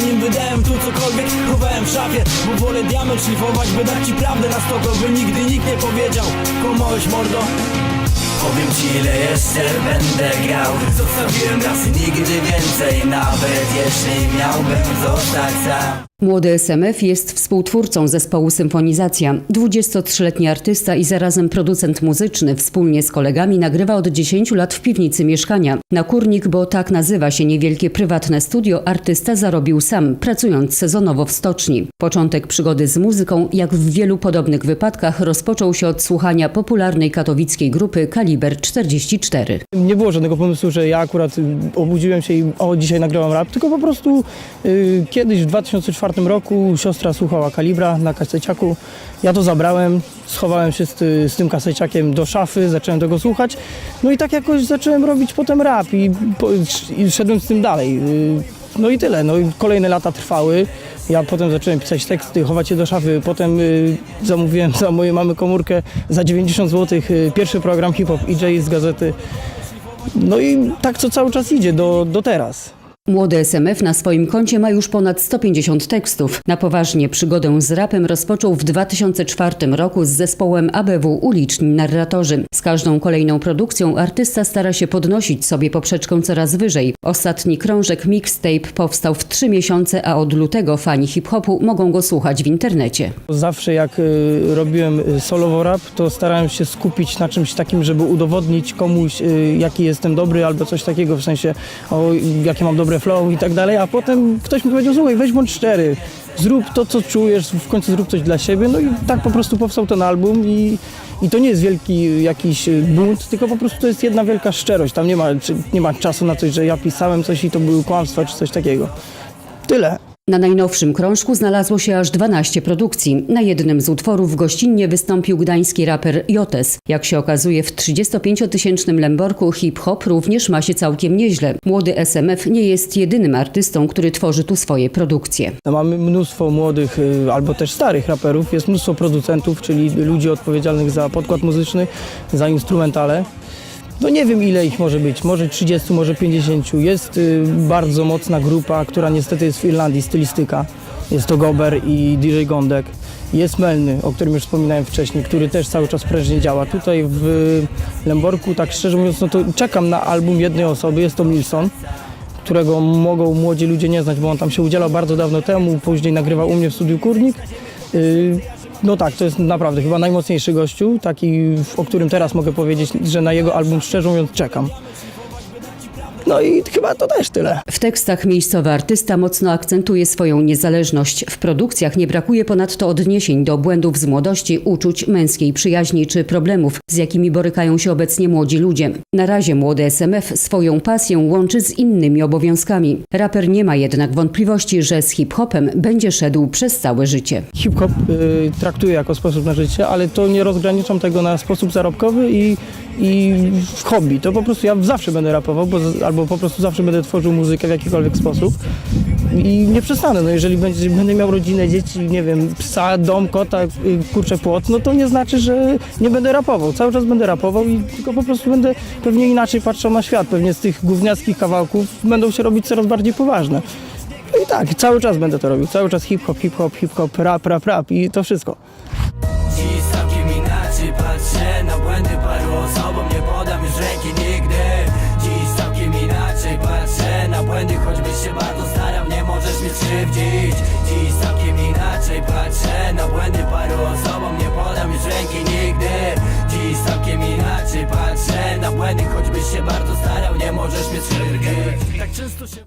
Zanim wydałem tu cokolwiek, chowałem w szafie Bo wolę diament szlifować, by dać ci prawdę na stoko By nigdy nikt nie powiedział, kłamałeś mordo Powiem ci ile jeszcze będę grał Zostawiłem raz i nigdy więcej Nawet jeśli miałbym zostać sam Młody SMF jest współtwórcą zespołu Symfonizacja. 23-letni artysta i zarazem producent muzyczny wspólnie z kolegami nagrywa od 10 lat w piwnicy mieszkania. Na kurnik, bo tak nazywa się niewielkie prywatne studio, artysta zarobił sam, pracując sezonowo w stoczni. Początek przygody z muzyką, jak w wielu podobnych wypadkach, rozpoczął się od słuchania popularnej katowickiej grupy Kaliber 44. Nie było żadnego pomysłu, że ja akurat y, obudziłem się i o, dzisiaj nagrywam rap, tylko po prostu y, kiedyś w 2004 roku siostra słuchała Kalibra na kaseciaku. Ja to zabrałem, schowałem się z, ty, z tym kaseciakiem do szafy, zacząłem tego słuchać. No i tak jakoś zacząłem robić potem rap i, po, i szedłem z tym dalej. Y, no i tyle. No i kolejne lata trwały. Ja potem zacząłem pisać teksty, chować je do szafy. Potem y, zamówiłem za mojej mamy komórkę za 90 zł y, pierwszy program hip-hop EJ z gazety. No i tak to cały czas idzie do, do teraz. Młody SMF na swoim koncie ma już ponad 150 tekstów. Na poważnie przygodę z rapem rozpoczął w 2004 roku z zespołem ABW Uliczni Narratorzy. Z każdą kolejną produkcją artysta stara się podnosić sobie poprzeczkę coraz wyżej. Ostatni krążek mixtape powstał w trzy miesiące, a od lutego fani hip-hopu mogą go słuchać w internecie. Zawsze jak y, robiłem y, solowo rap, to starałem się skupić na czymś takim, żeby udowodnić komuś, y, jaki jestem dobry albo coś takiego, w sensie o, jakie mam dobre flow i tak dalej, a potem ktoś mi powiedział, słuchaj, weź bądź szczery, zrób to, co czujesz, w końcu zrób coś dla siebie, no i tak po prostu powstał ten album i, i to nie jest wielki jakiś bunt, tylko po prostu to jest jedna wielka szczerość, tam nie ma, nie ma czasu na coś, że ja pisałem coś i to były kłamstwa, czy coś takiego. Tyle. Na najnowszym krążku znalazło się aż 12 produkcji. Na jednym z utworów gościnnie wystąpił gdański raper Jotes. Jak się okazuje, w 35-tysięcznym Lemborku hip-hop również ma się całkiem nieźle. Młody SMF nie jest jedynym artystą, który tworzy tu swoje produkcje. No, Mamy mnóstwo młodych y, albo też starych raperów, jest mnóstwo producentów, czyli ludzi odpowiedzialnych za podkład muzyczny, za instrumentale. No nie wiem ile ich może być, może 30, może 50. Jest y, bardzo mocna grupa, która niestety jest w Irlandii, stylistyka. Jest to Gober i DJ Gondek. Jest Melny, o którym już wspominałem wcześniej, który też cały czas prężnie działa. Tutaj w Lemborku, tak szczerze mówiąc, no to czekam na album jednej osoby, jest to Milson którego mogą młodzi ludzie nie znać, bo on tam się udzielał bardzo dawno temu, później nagrywał u mnie w studiu Kurnik. Yy, No tak, to jest naprawdę chyba najmocniejszy gościu, taki, o którym teraz mogę powiedzieć, że na jego album szczerze mówiąc czekam. No i chyba to też tyle. W tekstach miejscowy artysta mocno akcentuje swoją niezależność. W produkcjach nie brakuje ponadto odniesień do błędów z młodości, uczuć, męskiej przyjaźni czy problemów, z jakimi borykają się obecnie młodzi ludzie. Na razie młody SMF swoją pasję łączy z innymi obowiązkami. Raper nie ma jednak wątpliwości, że z hip-hopem będzie szedł przez całe życie. Hip-hop y, traktuję jako sposób na życie, ale to nie rozgraniczam tego na sposób zarobkowy i, i hobby. To po prostu ja zawsze będę rapował, bo, albo po prostu zawsze będę tworzył muzykę w jakikolwiek sposób. I nie przestanę, no jeżeli będzie, będę miał rodzinę, dzieci, nie wiem, psa, dom, kota, y, kurczę płot, no to nie znaczy, że nie będę rapował. Cały czas będę rapował i tylko po prostu będę pewnie inaczej patrzał na świat. Pewnie z tych gówniackich kawałków będą się robić coraz bardziej poważne. No i tak, cały czas będę to robił. Cały czas hip-hop, hip-hop, hip-hop, rap, rap, rap i to wszystko. Na błędy paru osobom Nie podam już ręki nigdy. Dziś całkiem inaczej patrzę na błędy Choćbyś się bardzo starał, nie możesz mnie skrzywdzić. Dziś całkiem inaczej patrzę na błędy paru osobom Nie podam już ręki nigdy. Dziś całkiem inaczej patrzę na błędy Choćbyś się bardzo starał, nie możesz mnie skrzywdzić. Tak często się